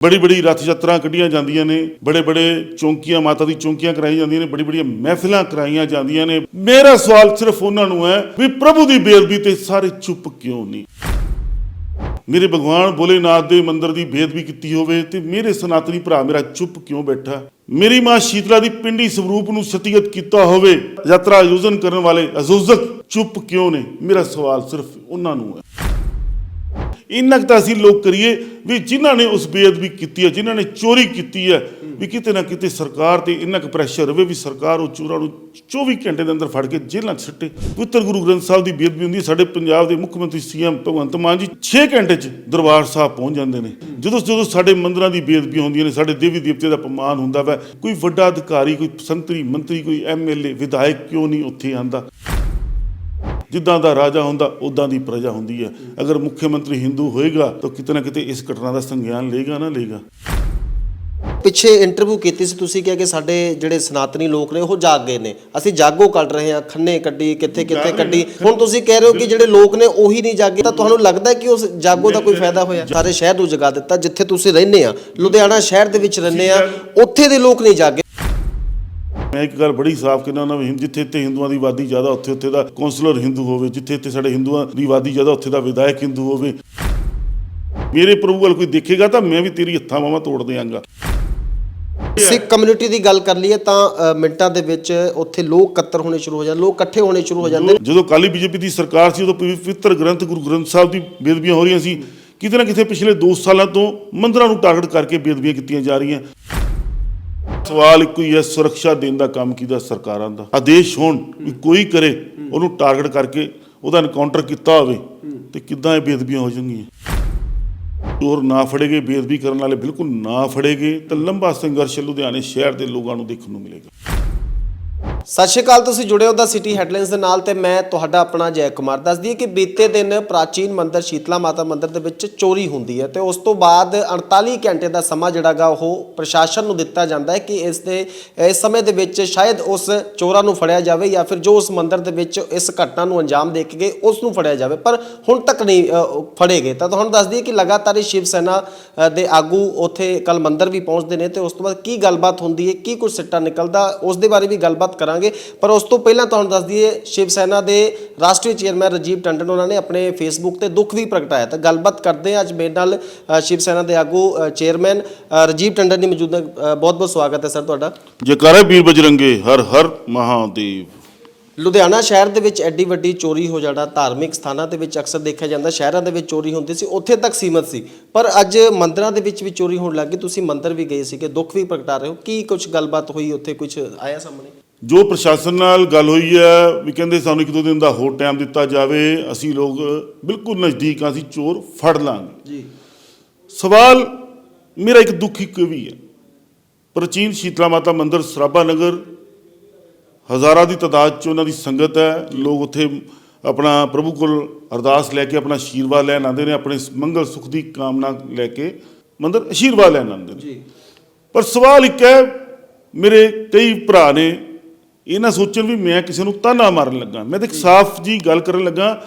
ਬੜੀ ਬੜੀ ਰਥ ਯਾਤਰਾ ਕੱਢੀਆਂ ਜਾਂਦੀਆਂ ਨੇ, ਬੜੇ ਬੜੇ ਚੌਂਕੀਆਂ, ਮਾਤਾ ਦੀ ਚੌਂਕੀਆਂ ਕਰਾਈਆਂ ਜਾਂਦੀਆਂ ਨੇ, ਬੜੀ ਬੜੀਆਂ ਮਹਿਫਿਲਾਂ ਕਰਾਈਆਂ ਜਾਂਦੀਆਂ ਨੇ। ਮੇਰਾ ਸਵਾਲ ਸਿਰਫ ਉਹਨਾਂ ਨੂੰ ਹੈ ਵੀ ਪ੍ਰਭੂ ਦੀ ਬੇਅਦਬੀ ਤੇ ਸਾਰੇ ਚੁੱਪ ਕਿਉਂ ਨਹੀਂ? ਮੇਰੇ ਭਗਵਾਨ ਭੋਲੇਨਾਥ ਦੇ ਮੰਦਿਰ ਦੀ ਬੇਅਦਬੀ ਕੀਤੀ ਹੋਵੇ ਤੇ ਮੇਰੇ ਸਨਾਤਨੀ ਭਰਾ ਮੇਰਾ ਚੁੱਪ ਕਿਉਂ ਬੈਠਾ? ਮੇਰੀ ਮਾਂ ਸ਼ੀਤਲਾ ਦੀ ਪਿੰਡੀ ਸਰੂਪ ਨੂੰ ਸਤੀਗਤ ਕੀਤਾ ਹੋਵੇ, ਯਾਤਰਾ ਆਯੋਜਨ ਕਰਨ ਵਾਲੇ ਅਜ਼ੂਜ਼ਕ ਚੁੱਪ ਕਿਉਂ ਨੇ? ਮੇਰਾ ਸਵਾਲ ਸਿਰਫ ਉਹਨਾਂ ਨੂੰ ਹੈ। ਇੰਨਾ ਕੁ ਤਾਂ ਅਸੀਂ ਲੋਕ ਕਰੀਏ ਵੀ ਜਿਨ੍ਹਾਂ ਨੇ ਉਸ ਬੇਅਦਬੀ ਕੀਤੀ ਹੈ ਜਿਨ੍ਹਾਂ ਨੇ ਚੋਰੀ ਕੀਤੀ ਹੈ ਵੀ ਕਿਤੇ ਨਾ ਕਿਤੇ ਸਰਕਾਰ ਤੇ ਇੰਨਾ ਕੁ ਪ੍ਰੈਸ਼ਰ ਰਵੇ ਵੀ ਸਰਕਾਰ ਉਹ ਚੋਰਾਂ ਨੂੰ 24 ਘੰਟੇ ਦੇ ਅੰਦਰ ਫੜ ਕੇ ਜੇਲ੍ਹਾਂ 'ਚ ਸੱਟੇ। ਪਵਿੱਤਰ ਗੁਰੂ ਗ੍ਰੰਥ ਸਾਹਿਬ ਦੀ ਬੇਅਦਬੀ ਹੁੰਦੀ ਹੈ, ਸਾਡੇ ਪੰਜਾਬ ਦੇ ਮੁੱਖ ਮੰਤਰੀ ਸੀਐਮ ਭਗਵੰਤ ਮਾਨ ਜੀ 6 ਘੰਟੇ 'ਚ ਦਰਬਾਰ ਸਾਹਿਬ ਪਹੁੰਚ ਜਾਂਦੇ ਨੇ। ਜਦੋਂ ਜਦੋਂ ਸਾਡੇ ਮੰਦਰਾਂ ਦੀ ਬੇਅਦਬੀ ਹੁੰਦੀਆਂ ਨੇ ਸਾਡੇ ਦੇਵੀ ਦੇਵਤੇ ਦਾ ਅਪਮਾਨ ਹੁੰਦਾ ਵਾ ਕੋਈ ਵੱਡਾ ਅਧਿਕਾਰੀ ਕੋਈ ਸੰਤਰੀ ਮੰਤਰੀ ਕੋਈ ਐਮਐਲਏ ਵਿਧਾਇਕ ਕਿਉਂ ਨਹੀਂ ਉੱਥੇ ਆਂਦਾ? ਜਿੱਦਾਂ ਦਾ ਰਾਜਾ ਹੁੰਦਾ ਉਦਾਂ ਦੀ ਪ੍ਰਜਾ ਹੁੰਦੀ ਹੈ। ਅਗਰ ਮੁੱਖ ਮੰਤਰੀ ਹਿੰਦੂ ਹੋਏਗਾ ਤਾਂ ਕਿਤੇ ਨਾ ਕਿਤੇ ਇਸ ਘਟਨਾ ਦਾ ਸੰਗਿਆਨ ਲਏਗਾ ਨਾ ਲਏਗਾ। ਪਿੱਛੇ ਇੰਟਰਵਿਊ ਕੀਤੀ ਸੀ ਤੁਸੀਂ ਕਿਹਾ ਕਿ ਸਾਡੇ ਜਿਹੜੇ ਸਨਾਤਨੀ ਲੋਕ ਨੇ ਉਹ ਜਾਗ ਗਏ ਨੇ। ਅਸੀਂ ਜਾਗੋ ਕੱਢ ਰਹੇ ਹਾਂ ਖੰਨੇ ਕੱਢੀ ਕਿੱਥੇ ਕਿੱਥੇ ਕੱਢੀ। ਹੁਣ ਤੁਸੀਂ ਕਹਿ ਰਹੇ ਹੋ ਕਿ ਜਿਹੜੇ ਲੋਕ ਨੇ ਉਹੀ ਨਹੀਂ ਜਾਗੇ। ਤਾਂ ਤੁਹਾਨੂੰ ਲੱਗਦਾ ਕਿ ਉਸ ਜਾਗੋ ਦਾ ਕੋਈ ਫਾਇਦਾ ਹੋਇਆ? ਸਾਰੇ ਸ਼ਹਿਰ ਨੂੰ ਜਗਾ ਦਿੱਤਾ ਜਿੱਥੇ ਤੁਸੀਂ ਰਹਿੰਦੇ ਆ ਲੁਧਿਆਣਾ ਸ਼ਹਿਰ ਦੇ ਵਿੱਚ ਰਹਿੰਦੇ ਆ ਉੱਥੇ ਦੇ ਲੋਕ ਨਹੀਂ ਜਾਗੇ। ਮੈਂ ਇੱਕ ਗੱਲ ਬੜੀ ਸਾਫ਼ ਕਹਿੰਦਾ ਉਹਨਾਂ ਵੀ ਜਿੱਥੇ ਇੱਥੇ ਹਿੰਦੂਆਂ ਦੀ ਆਬਾਦੀ ਜ਼ਿਆਦਾ ਉੱਥੇ ਉੱਥੇ ਦਾ ਕੌਂਸਲਰ ਹਿੰਦੂ ਹੋਵੇ ਜਿੱਥੇ ਇੱਥੇ ਸਾਡੇ ਹਿੰਦੂਆਂ ਦੀ ਆਬਾਦੀ ਜ਼ਿਆਦਾ ਉੱਥੇ ਦਾ ਵਿਧਾਇਕ ਹਿੰਦੂ ਹੋਵੇ। ਮੇਰੇ ਪ੍ਰਭੂ ਵੱਲ ਕੋਈ ਦੇਖੇਗਾ ਤਾਂ ਮੈਂ ਵੀ ਤੇਰੀ ਹੱਥਾਂ ਬਾਹਾਂ ਤੋੜ ਦਿਆਂਗਾ। ਸਿੱਖ ਕਮਿਊਨਿਟੀ ਦੀ ਗੱਲ ਕਰ ਲਈਏ ਤਾਂ ਮਿੰਟਾਂ ਦੇ ਵਿੱਚ ਉੱਥੇ ਲੋਕ ਇਕੱਤਰ ਹੋਣੇ ਸ਼ੁਰੂ ਹੋ ਜਾਂਦੇ ਲੋਕ ਇਕੱਠੇ ਹੋਣੇ ਸ਼ੁਰੂ ਹੋ ਜਾਂਦੇ ਜਦੋਂ ਕਾਲੀ ਬੀਜੇਪੀ ਦੀ ਸਰਕਾਰ ਸੀ ਉਦੋਂ ਪਵਿੱਤਰ ਗ੍ਰੰਥ ਗੁਰੂ ਗ੍ਰੰਥ ਸਾਹਿਬ ਦੀ ਬੇਦਬੀਆਂ ਹੋ ਰਹੀਆਂ ਸੀ। ਕਿਤੇ ਨਾ ਕਿਤੇ ਪਿਛਲੇ 2 ਸਾਲਾਂ ਤੋਂ ਮੰਦਰਾਂ ਨੂੰ ਟਾਰਗੇਟ ਕਰਕੇ ਬੇਦਬੀਆਂ ਕੀਤੀਆਂ ਜਾ ਰਹੀਆਂ। ਸਵਾਲ ਇੱਕੋ ਹੀ ਹੈ ਸੁਰੱਖਿਆ ਦੇਣ ਦਾ ਕੰਮ ਕੀਤਾ ਸਰਕਾਰਾਂ ਦਾ? ਆਦੇਸ਼ ਹੋਣ ਵੀ ਕੋਈ ਕਰੇ, ਉਹਨੂੰ ਟਾਰਗੇਟ ਕਰਕੇ ਉਹਦਾ ਐਨਕਾਊਂਟਰ ਕੀਤਾ ਹੋਵੇ, ਤੇ ਕਿੱਦਾਂ ਇਹ ਬੇਦਬੀਆਂ ਹੋ ਜਾਣਗੀਆਂ? ਚੋਰ ਨਾ ਫੜੇਗੇ ਬੇਦਬੀ ਕਰਨ ਵਾਲੇ ਬਿਲਕੁਲ ਨਾ ਫੜੇਗੇ, ਤਾਂ ਲੰਬਾ ਸੰਘਰਸ਼ ਲੁਧਿਆਣੇ ਸ਼ਹਿਰ ਦੇ ਲੋਕਾਂ ਨੂੰ ਦੇਖਣ ਨੂੰ ਮਿਲੇਗਾ। ਸਤਿ ਸ਼੍ਰੀ ਅਕਾਲ, ਤੁਸੀਂ ਜੁੜੇ ਹੋ ਦਾ ਸਿਟੀ ਹੈਡਲਾਈਨਸ ਦੇ ਨਾਲ ਤੇ ਮੈਂ ਤੁਹਾਡਾ ਆਪਣਾ ਜੈ ਕੁਮਾਰ। ਦੱਸਦੀ ਦਈਏ ਕਿ ਬੀਤੇ ਦਿਨ ਪ੍ਰਾਚੀਨ ਮੰਦਿਰ ਸ਼ੀਤਲਾ ਮਾਤਾ ਮੰਦਿਰ ਦੇ ਵਿੱਚ ਚੋਰੀ ਹੁੰਦੀ ਹੈ ਤੇ ਉਸ ਤੋਂ ਬਾਅਦ 48 ਘੰਟੇ ਦਾ ਸਮਾਂ ਜਿਹੜਾਗਾ ਉਹ ਪ੍ਰਸ਼ਾਸਨ ਨੂੰ ਦਿੱਤਾ ਜਾਂਦਾ ਹੈ ਕਿ ਇਸ ਦੇ, ਇਸ ਸਮੇਂ ਦੇ ਵਿੱਚ ਸ਼ਾਇਦ ਉਸ ਚੋਰਾਂ ਨੂੰ ਫੜਿਆ ਜਾਵੇ ਜਾਂ ਫਿਰ ਜੋ ਉਸ ਮੰਦਿਰ ਦੇ ਵਿੱਚ ਇਸ ਘਟਨਾ ਨੂੰ ਅੰਜਾਮ ਦੇ ਕੇ ਗਏ, ਉਸ ਨੂੰ ਫੜਿਆ ਜਾਵੇ। ਪਰ ਹੁਣ ਤੱਕ ਨਹੀਂ ਫੜੇ ਗਏ। ਤਾਂ ਤੁਹਾਨੂੰ ਦੱਸਦੀ ਦਈਏ ਕਿ ਲਗਾਤਾਰ ਹੀ ਸ਼ਿਵ ਸੈਨਾ ਦੇ ਆਗੂ ਉੱਥੇ ਕੱਲ ਮੰਦਿਰ ਵੀ ਪਹੁੰਚਦੇ ਨੇ ਤੇ ਉਸ ਤੋਂ ਬਾਅਦ ਕੀ ਗੱਲਬਾਤ ਹੁੰਦੀ ਹੈ, ਕੀ ਕੁਝ ਸਿੱਟਾ ਨਿਕਲਦਾ, ਉਸ ਦੇ ਬਾਰੇ ਵੀ ਗੱਲਬਾਤ ਕਰ ਕਰਾਂਗੇ। ਪਰ ਉਸ ਤੋਂ ਪਹਿਲਾਂ ਤੁਹਾਨੂੰ ਦੱਸ ਦਈਏ ਸ਼ਿਵ ਸੈਨਾ ਦੇ ਰਾਸ਼ਟਰੀ ਚੇਅਰਮੈਨ ਰਜੀਵ ਟੰਡਨ ਉਹਨਾਂ ਨੇ ਆਪਣੇ ਫੇਸਬੁੱਕ ਤੇ ਦੁੱਖ ਵੀ ਪ੍ਰਗਟਾਇਆ ਤਾਂ ਗੱਲਬਾਤ ਕਰਦੇ ਹਾਂ ਅੱਜ ਮੇਰੇ ਨਾਲ ਸ਼ਿਵ ਸੈਨਾ ਦੇ ਆਗੂ ਚੇਅਰਮੈਨ ਰਜੀਵ ਟੰਡਨ ਜੀ ਮੌਜੂਦ ਬਹੁਤ ਬਹੁਤ ਸਵਾਗਤ ਹੈ ਸਰ ਤੁਹਾਡਾ। ਜੈਕਾਰੇ ਵੀਰ ਬਜਰੰਗੇ ਹਰ ਹਰ ਮਹਾਦੇਵ। ਲੁਧਿਆਣਾ ਸ਼ਹਿਰ ਦੇ ਵਿੱਚ ਐਡੀ ਵੱਡੀ ਚੋਰੀ ਹੋ ਜਾਣਾ ਧਾਰਮਿਕ ਸਥਾਨਾਂ ਦੇ ਵਿੱਚ ਅਕਸਰ ਦੇਖਿਆ ਜਾਂਦਾ ਸ਼ਹਿਰਾਂ ਦੇ ਵਿੱਚ ਚੋਰੀ ਹੁੰਦੀ ਸੀ ਉੱਥੇ ਤੱਕ ਸੀਮਤ ਸੀ। ਪਰ ਅੱਜ ਮੰਦਿਰਾਂ ਦੇ ਵਿੱਚ ਵੀ ਚੋਰੀ ਹੋਣ ਲੱਗੀ ਤੁਸੀਂ ਮੰਦਿਰ ਵੀ ਗਏ ਸੀਗੇ ਦੁੱਖ ਵੀ ਪ੍ਰਗਟਾ ਰਹੇ ਹੋ ਕੀ ਕੁਝ ਗੱਲਬਾਤ ਹੋਈ ਉੱਥੇ ਕੁਝ ਆਇਆ ਸਾਹਮਣੇ? ਜੋ ਪ੍ਰਸ਼ਾਸਨ ਨਾਲ ਗੱਲ ਹੋਈ ਹੈ ਵੀ ਕਹਿੰਦੇ ਸਾਨੂੰ ਇੱਕ ਦੋ ਦਿਨ ਦਾ ਹੋਰ ਟਾਈਮ ਦਿੱਤਾ ਜਾਵੇ ਅਸੀਂ ਲੋਕ ਬਿਲਕੁਲ ਨਜ਼ਦੀਕ ਹਾਂ ਅਸੀਂ ਚੋਰ ਫੜ ਲਾਂਗੇ। ਜੀ। ਸਵਾਲ ਮੇਰਾ ਇੱਕ ਦੁੱਖ ਇੱਕ ਵੀ ਹੈ। ਪ੍ਰਾਚੀਨ ਸ਼ੀਤਲਾ ਮਾਤਾ ਮੰਦਿਰ ਸਰਾਭਾ ਨਗਰ ਹਜ਼ਾਰਾਂ ਦੀ ਤਾਦਾਦ 'ਚ ਉਹਨਾਂ ਦੀ ਸੰਗਤ ਹੈ। ਲੋਕ ਉੱਥੇ ਆਪਣਾ ਪ੍ਰਭੂ ਕੋਲ ਅਰਦਾਸ ਲੈ ਕੇ ਆਪਣਾ ਆਸ਼ੀਰਵਾਦ ਲੈਣ ਆਉਂਦੇ ਨੇ ਆਪਣੇ ਮੰਗਲ ਸੁਖ ਦੀ ਕਾਮਨਾ ਲੈ ਕੇ ਮੰਦਿਰ ਆਸ਼ੀਰਵਾਦ ਲੈਣ ਆਉਂਦੇ ਨੇ। ਜੀ। ਪਰ ਸਵਾਲ ਇੱਕ ਹੈ ਮੇਰੇ ਕਈ ਭਰਾ ਨੇ ਇਹ ਨਾ ਸੋਚਣ ਵੀ ਮੈਂ ਕਿਸੇ ਨੂੰ ਤਾਨਾ ਮਾਰਨ ਲੱਗਾ। ਮੈਂ ਤਾਂ ਇੱਕ ਸਾਫ਼ ਜੀ ਗੱਲ ਕਰਨ ਲੱਗਾ।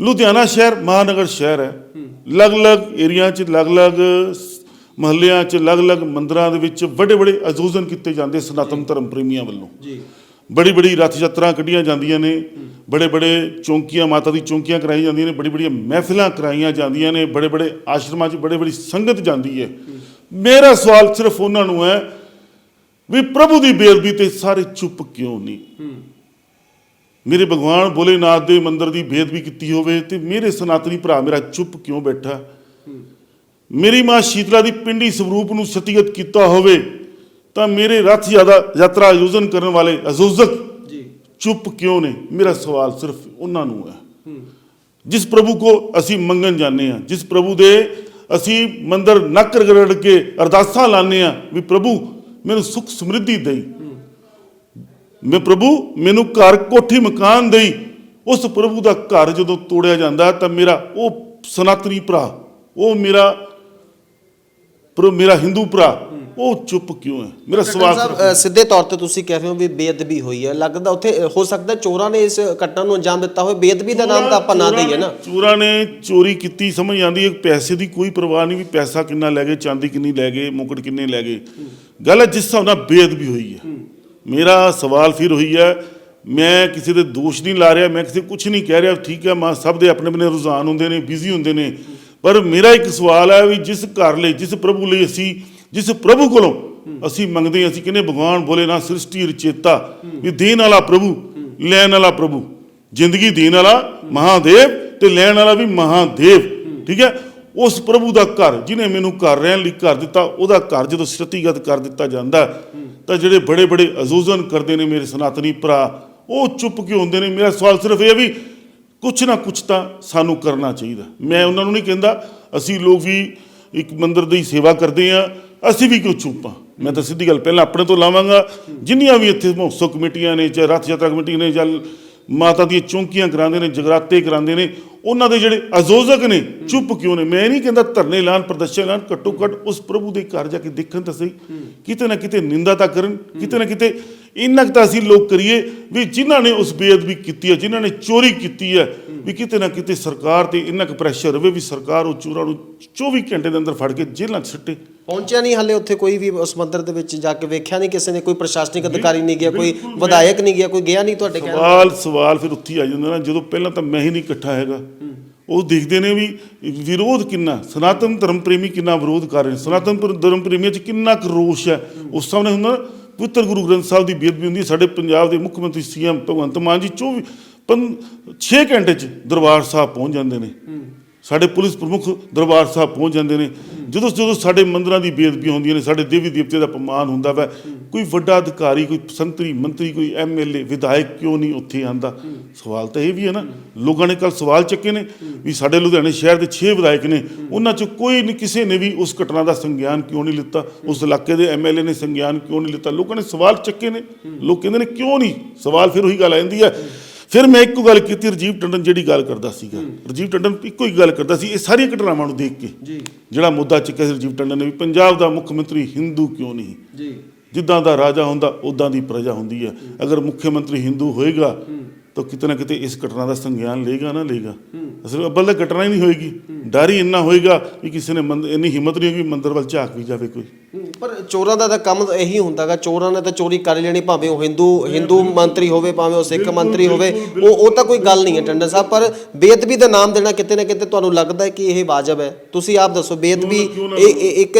ਲੁਧਿਆਣਾ ਸ਼ਹਿਰ ਮਹਾਨਗਰ ਸ਼ਹਿਰ ਹੈ। ਅਲੱਗ-ਅਲੱਗ ਏਰੀਆ 'ਚ ਅਲੱਗ-ਅਲੱਗ ਮਹੱਲਿਆਂ 'ਚ ਅਲੱਗ-ਅਲੱਗ ਮੰਦਰਾਂ ਦੇ ਵਿੱਚ ਵੱਡੇ-ਵੱਡੇ ਆਯੋਜਨ ਕੀਤੇ ਜਾਂਦੇ ਸਨਾਤਨ ਧਰਮ ਪ੍ਰੇਮੀਆਂ ਵੱਲੋਂ। ਜੀ। ਬੜੀ ਬੜੀ ਰਥ ਯਾਤਰਾ ਕੱਢੀਆਂ ਜਾਂਦੀਆਂ ਨੇ। ਬੜੇ ਬੜੇ ਚੌਂਕੀਆਂ ਮਾਤਾ ਦੀ ਚੌਂਕੀਆਂ ਕਰਾਈਆਂ ਜਾਂਦੀਆਂ ਨੇ। ਬੜੀ ਬੜੀਆਂ ਮਹਿਫਿਲਾਂ ਕਰਾਈਆਂ ਜਾਂਦੀਆਂ ਨੇ। ਬੜੇ ਬੜੇ ਆਸ਼ਰਮਾਂ 'ਚ ਬੜੇ ਬੜੀ ਸੰਗਤ ਜਾਂਦੀ ਹੈ। ਮੇਰਾ ਸਵਾਲ ਸਿਰਫ ਉਹਨਾਂ ਨੂੰ ਹੈ ਵੀ ਪ੍ਰਭੂ ਦੀ ਬੇਅਦਬੀ ਤੇ ਸਾਰੇ ਚੁੱਪ ਕਿਉਂ ਨਹੀਂ ਮੇਰੇ ਭਗਵਾਨ ਭੋਲੇਨਾਥ ਦੇ ਮੰਦਿਰ ਦੀ ਬੇਅਦਬੀ ਕੀਤੀ ਹੋਵੇ ਤੇ ਮੇਰੇ ਸਨਾਤਨੀ ਭਰਾ ਮੇਰਾ ਚੁੱਪ ਕਿਉਂ ਬੈਠਾ? ਮੇਰੀ ਮਾਂ ਸ਼ੀਤਲਾ ਦੀ ਪਿੰਡੀ ਸਰੂਪ ਨੂੰ ਸਤੀਗਤ ਕੀਤਾ ਹੋਵੇ ਤਾਂ ਮੇਰੇ ਰਥ ਯਾਤਰਾ ਆਯੋਜਨ ਕਰਨ ਵਾਲੇ ਅਜ਼ੂਜ਼ਕ ਜੀ। ਚੁੱਪ ਕਿਉਂ ਨੇ? ਮੇਰਾ ਸਵਾਲ ਸਿਰਫ ਉਹਨਾਂ ਨੂੰ ਹੈ। ਜਿਸ ਪ੍ਰਭੂ ਕੋ ਅਸੀਂ ਮੰਗਣ ਜਾਂਦੇ ਹਾਂ ਜਿਸ ਪ੍ਰਭੂ ਦੇ ਅਸੀਂ ਮੰਦਰ ਨੱਕ ਰਗੜ ਕੇ ਅਰਦਾਸਾਂ ਲਾਉਂਦੇ ਹਾਂ ਵੀ ਪ੍ਰਭੂ ਮੈਨੂੰ ਸੁਖ ਸਮਰਿੱਧੀ ਦੇਈ। ਮੈਂ ਪ੍ਰਭੂ ਮੈਨੂੰ ਘਰ ਕੋਠੀ ਮਕਾਨ ਦੇਈ। ਉਸ ਪ੍ਰਭੂ ਦਾ ਘਰ ਜਦੋਂ ਤੋੜਿਆ ਜਾਂਦਾ ਤਾਂ ਮੇਰਾ ਉਹ ਸਨਾਤਨੀ ਭਰਾ ਉਹ ਮੇਰਾ ਪਰ ਮੇਰਾ ਹਿੰਦੂ ਭਰਾ ਉਹ ਚੁੱਪ ਕਿਉਂ ਹੈ? ਮੇਰਾ ਸਵਾਲ ਸਾਹਿਬ ਸਿੱਧੇ ਤੌਰ ਤੇ ਤੁਸੀਂ ਕਹਿ ਰਹੇ ਹੋ ਵੀ ਬੇਅਦਬੀ ਹੋਈ ਹੈ। ਲੱਗਦਾ ਉੱਥੇ ਹੋ ਸਕਦਾ ਚੋਰਾਂ ਨੇ ਇਸ ਘਟਨਾ ਨੂੰ ਅੰਜਾਮ ਦਿੱਤਾ ਹੋਵੇ। ਬੇਅਦਬੀ ਦਾ ਨਾਮ ਤਾਂ ਆਪਾਂ ਨਾ ਦਈਏ ਨਾ। ਨੇ- ਚੋਰਾਂ ਨੇ ਚੋਰੀ ਕੀਤੀ ਸਮਝ ਆਂਦੀ ਹੈ ਪੈਸੇ ਦੀ ਕੋਈ ਪਰਵਾਹ ਨਹੀਂ ਵੀ ਪੈਸਾ ਕਿੰਨਾ ਲੈ ਗਏ ਚਾਂਦੀ ਕਿੰਨੀ ਲੈ ਗਏ ਮੁਕਟ ਕਿੰਨੇ ਲੈ ਗਏ। ਗੱਲ ਹੈ ਜਿਸ ਹਿਸਾਬ ਨਾਲ ਬੇਅਦਬੀ ਹੋਈ ਹੈ। ਮੇਰਾ ਸਵਾਲ ਫਿਰ ਹੋਈ ਹੈ ਮੈਂ ਕਿਸੇ ਦੇ ਦੋਸ਼ ਨਹੀਂ ਲਾ ਰਿਹਾ ਮੈਂ ਕਿਸੇ ਕੁਝ ਨਹੀਂ ਕਹਿ ਰਿਹਾ ਠੀਕ ਹੈ ਮਾਂ ਸਭ ਦੇ ਆਪਣੇ ਆਪਣੇ ਰੁਝਾਨ ਹੁੰਦੇ ਨੇ ਬਿਜ਼ੀ ਹੁੰਦੇ ਨੇ। ਪਰ ਮੇਰਾ ਇੱਕ ਸਵਾਲ ਹੈ ਵੀ ਜਿਸ ਘਰ ਲਈ ਜਿਸ ਪ੍ਰਭੂ ਲਈ ਅਸੀਂ ਜਿਸ ਪ੍ਰਭੂ ਕੋਲੋਂ ਅਸੀਂ ਮੰਗਦੇ ਹਾਂ ਅਸੀਂ ਕਹਿੰਦੇ ਭਗਵਾਨ ਬੋਲੇ ਨਾ ਸ੍ਰਿਸ਼ਟੀ ਰਚੇਤਾ ਵੀ ਦੇਣ ਵਾਲਾ ਪ੍ਰਭੂ ਲੈਣ ਵਾਲਾ ਪ੍ਰਭੂ। ਜ਼ਿੰਦਗੀ ਦੇਣ ਵਾਲਾ ਮਹਾਦੇਵ ਤੇ ਲੈਣ ਵਾਲਾ ਵੀ ਮਹਾਦੇਵ ਠੀਕ ਹੈ ਉਸ ਪ੍ਰਭੂ ਦਾ ਘਰ ਜਿਨੇ ਮੈਨੂੰ ਘਰ ਰਹਿਣ ਲਈ ਘਰ ਦਿੱਤਾ, ਉਹਦਾ ਘਰ ਜਦੋਂ ਸ੍ਰਿਸ਼ਟੀਗਤ ਕਰ ਦਿੱਤਾ ਜਾਂਦਾ ਤਾਂ ਜਿਹੜੇ ਬੜੇ ਬੜੇ ਅਜ਼ੂਜ਼ਨ ਕਰਦੇ ਨੇ ਮੇਰੇ ਸਨਾਤਨੀ ਭਰਾ, ਉਹ ਚੁੱਪ ਕਿਉਂ ਹੁੰਦੇ ਨੇ? ਮੇਰਾ ਸਵਾਲ ਸਿਰਫ ਇਹ ਵੀ ਕੁਛ ਨਾ ਕੁਛ ਤਾਂ ਸਾਨੂੰ ਕਰਨਾ ਚਾਹੀਦਾ। ਮੈਂ ਉਹਨਾਂ ਨੂੰ ਨਹੀਂ ਕਹਿੰਦਾ, ਅਸੀਂ ਲੋਕ ਵੀ ਇੱਕ ਮੰਦਰ ਦੀ ਸੇਵਾ ਕਰਦੇ ਆ ਅਸੀਂ ਵੀ ਕਿਉਂ ਚੁੱਪ ਹਾਂ? ਮੈਂ ਤਾਂ ਸਿੱਧੀ ਗੱਲ ਪਹਿਲਾਂ ਆਪਣੇ ਤੋਂ ਲਾਵਾਂਗਾ। ਜਿੰਨੀਆਂ ਵੀ ਇੱਥੇ ਮਹੋਤਸਵ ਕਮੇਟੀਆਂ ਨੇ ਜਾਂ ਰਥ ਯਾਤਰਾ ਕਮੇਟੀ ਨੇ ਜਾਂ ਮਾਤਾ ਦੀਆਂ ਚੌਂਕੀਆਂ ਕਰਾਉਂਦੇ ਨੇ ਜਗਰਾਤੇ ਕਰਾਉਂਦੇ ਨੇ ਉਹਨਾਂ ਦੇ ਜਿਹੜੇ ਅਜ਼ੋਜ਼ਕ ਨੇ ਚੁੱਪ ਕਿਉਂ ਨੇ? ਮੈਂ ਨਹੀਂ ਕਹਿੰਦਾ ਧਰਨੇ ਐਲਾਨ ਪ੍ਰਦਰਸ਼ਨ ਐਲਾਨ ਘੱਟੋ ਘੱਟ ਉਸ ਪ੍ਰਭੂ ਦੇ ਘਰ ਜਾ ਕੇ ਦੇਖਣ ਤਾਂ ਸਹੀ। ਕਿਤੇ ਨਾ ਕਿਤੇ ਨਿੰਦਾ ਤਾਂ ਕਰਨ ਕਿਤੇ ਨਾ ਕਿਤੇ ਇੰਨਾ ਕੁ ਤਾਂ ਅਸੀਂ ਲੋਕ ਕਰੀਏ ਵੀ ਜਿਨ੍ਹਾਂ ਨੇ ਉਸ ਬੇਅਦਬੀ ਕੀਤੀ ਹੈ ਜਿਨ੍ਹਾਂ ਨੇ ਚੋਰੀ ਕੀਤੀ ਹੈ ਵੀ ਕਿਤੇ ਨਾ ਕਿਤੇ ਸਰਕਾਰ ਤੇ ਇੰਨਾ ਕੁ ਪ੍ਰੈਸ਼ਰ ਰਵੇ ਵੀ ਸਰਕਾਰ ਉਹ ਚੋਰਾਂ ਨੂੰ 24 ਘੰਟੇ ਦੇ ਅੰਦਰ ਫੜ ਕੇ ਜੇਲ੍ਹਾਂ 'ਚ ਸਿੱਟੇ। ਪਹੁੰਚਿਆ ਨਹੀਂ ਹਲੇ ਉੱਥੇ ਕੋਈ ਵੀ ਉਸ ਮੰਦਿਰ ਦੇ ਵਿੱਚ ਜਾ ਕੇ ਵੇਖਿਆ ਨਹੀਂ ਕਿਸੇ ਨੇ ਕੋਈ ਪ੍ਰਸ਼ਾਸਨਿਕ ਅਧਿਕਾਰੀ ਨਹੀਂ ਗਿਆ ਕੋਈ ਵਿਧਾਇਕ ਨਹੀਂ ਗਿਆ ਕੋਈ ਗਿਆ ਨਹੀਂ ਤੁਹਾਡੇ ਕਹਿਣ ਸਵਾਲ ਸਵਾਲ ਫਿਰ ਉੱਥੇ ਆ ਜਾਂਦਾ ਨਾ ਜਦੋਂ ਪਹਿਲਾਂ ਤਾਂ ਮੈਂ ਹੀ ਨਹੀਂ ਇਕੱਠਾ ਹੈਗਾ। ਉਹ ਦੇਖਦੇ ਨੇ ਵੀ ਵਿਰੋਧ ਕਿੰਨਾ ਸਨਾਤਨ ਧਰਮ ਪ੍ਰੇਮੀ ਕਿੰਨਾ ਵਿਰੋਧ ਕਰ ਰਹੇ ਨੇ ਸਨਾਤਨ ਧਰਮ ਪ੍ਰੇਮੀਆਂ 'ਚ ਕਿੰਨਾ ਕੁ ਰੋਸ਼ ਹੈ। ਉਸ ਸਾਹਮਣੇ ਹੁੰਦਾ ਪਵਿੱਤਰ ਗੁਰੂ ਗ੍ਰੰਥ ਸਾਹਿਬ ਦੀ ਬੇਅਦਬੀ ਹੁੰਦੀ ਹੈ। ਸਾਡੇ ਪੰਜਾਬ ਦੇ ਮੁੱਖ ਮੰਤਰੀ ਸੀਐਮ ਭਗਵੰਤ ਮਾਨ ਜੀ 24 6 ਘੰਟੇ 'ਚ ਦਰਬਾਰ ਸਾਹਿਬ ਪਹੁੰਚ ਜਾਂਦੇ ਨੇ। ਸਾਡੇ ਪੁਲਿਸ ਪ੍ਰਮੁੱਖ ਦਰਬਾਰ ਸਾਹਿਬ ਪਹੁੰਚ ਜਾਂਦੇ ਨੇ। ਜਦੋਂ ਜਦੋਂ ਸਾਡੇ ਮੰਦਰਾਂ ਦੀ ਬੇਅਦਬੀ ਹੁੰਦੀਆਂ ਨੇ ਸਾਡੇ ਦੇਵੀ ਦੇਵਤੇ ਦਾ ਅਪਮਾਨ ਹੁੰਦਾ ਵਾ ਕੋਈ ਵੱਡਾ ਅਧਿਕਾਰੀ ਕੋਈ ਸੰਤਰੀ ਮੰਤਰੀ ਕੋਈ ਐਮਐਲਏ ਵਿਧਾਇਕ ਕਿਉਂ ਨਹੀਂ ਉੱਥੇ ਆਂਦਾ? ਸਵਾਲ ਤਾਂ ਇਹ ਵੀ ਹੈ ਨਾ। ਲੋਕਾਂ ਨੇ ਕੱਲ ਸਵਾਲ ਚੱਕੇ ਨੇ ਵੀ ਸਾਡੇ ਲੁਧਿਆਣੇ ਸ਼ਹਿਰ ਦੇ 6 ਵਿਧਾਇਕ ਨੇ। ਉਹਨਾਂ 'ਚ ਕੋਈ ਨਹੀਂ ਕਿਸੇ ਨੇ ਵੀ ਉਸ ਘਟਨਾ ਦਾ ਸੰਗਿਆਨ ਕਿਉਂ ਨਹੀਂ ਲਿੱਤਾ? ਉਸ ਇਲਾਕੇ ਦੇ ਐਮਐਲਏ ਨੇ ਸੰਗਿਆਨ ਕਿਉਂ ਨਹੀਂ ਲਿੱਤਾ? ਲੋਕਾਂ ਨੇ ਸਵਾਲ ਚੱਕੇ ਨੇ। ਲੋਕ ਕਹਿੰਦੇ ਨੇ ਕਿਉਂ ਨਹੀਂ? ਸਵਾਲ ਫਿਰ ਉਹੀ ਗੱਲ ਆ ਜਾਂਦੀ ਹੈ। ਫਿਰ ਮੈਂ ਇੱਕੋ ਗੱਲ ਕੀਤੀ ਰਜੀਵ ਟੰਡਨ ਜਿਹੜੀ ਗੱਲ ਕਰਦਾ ਸੀਗਾ। ਰਜੀਵ ਟੰਡਨ ਇੱਕੋ ਹੀ ਗੱਲ ਕਰਦਾ ਸੀ ਇਹ ਸਾਰੀਆਂ ਘਟਨਾਵਾਂ ਨੂੰ ਦੇਖ ਕੇ। ਜੀ। ਜਿਹੜਾ ਮੁੱਦਾ ਚੱਕਿਆ ਸੀ ਰਜੀਵ ਟੰਡਨ ਨੇ ਵੀ ਪੰਜਾਬ ਦਾ ਮੁੱਖ ਮੰਤਰੀ ਹਿੰਦੂ ਕਿਉਂ ਨਹੀਂ? ਜੀ। ਜਿੱਦਾਂ ਦਾ ਰਾਜਾ ਹੁੰਦਾ ਉਦਾਂ ਦੀ ਪ੍ਰਜਾ ਹੁੰਦੀ ਹੈ। ਅਗਰ ਮੁੱਖ ਮੰਤਰੀ ਹਿੰਦੂ ਹੋਏਗਾ, ਤਾਂ ਕਿਤੇ ਨਾ ਕਿਤੇ ਇਸ ਘਟਨਾ ਦਾ ਸੰਗਿਆਨ ਲਏਗਾ ਨਾ ਲਏਗਾ। ਅਸਲ ਅੱਬਲ ਘਟਨਾ ਹੀ ਨਹੀਂ ਹੋਏਗੀ। ਡਰ ਹੀ ਇੰਨਾ ਹੋਏਗਾ ਕਿ ਕਿਸੇ ਨੇ ਮੰਦ- ਇੰਨੀ ਹਿੰਮਤ ਨਹੀਂ ਹੋਗੀ ਮੰਦਰ ਵੱਲ ਝਾਕ ਵੀ ਜਾਵੇ ਕੋਈ। ਪਰ ਚੋਰਾਂ ਦਾ ਤਾਂ ਕੰਮ ਇਹੀ ਹੁੰਦਾਗਾ ਚੋਰਾਂ ਨੇ ਤਾਂ ਚੋਰੀ ਕਰ ਲੈਣੀ ਭਾਵੇਂ ਉਹ ਹਿੰਦੂ ਹਿੰਦੂ ਮੰਤਰੀ ਹੋਵੇ ਭਾਵੇਂ ਉਹ ਸਿੱਖ ਮੰਤਰੀ ਹੋਵੇ ਉਹ ਉਹ ਤਾਂ ਕੋਈ ਗੱਲ ਨਹੀਂ ਹੈ ਟੰਡਨ ਸਾਹਿਬ ਪਰ ਬੇਅਦਬੀ ਦਾ ਨਾਮ ਦੇਣਾ ਕਿਤੇ ਨਾ ਕਿਤੇ ਤੁਹਾਨੂੰ ਲੱਗਦਾ ਹੈ ਕਿ ਇਹ ਵਾਜਬ ਹੈ ਤੁਸੀਂ ਆਪ ਦੱਸੋ ਬੇਅਦਬੀ ਇੱਕ?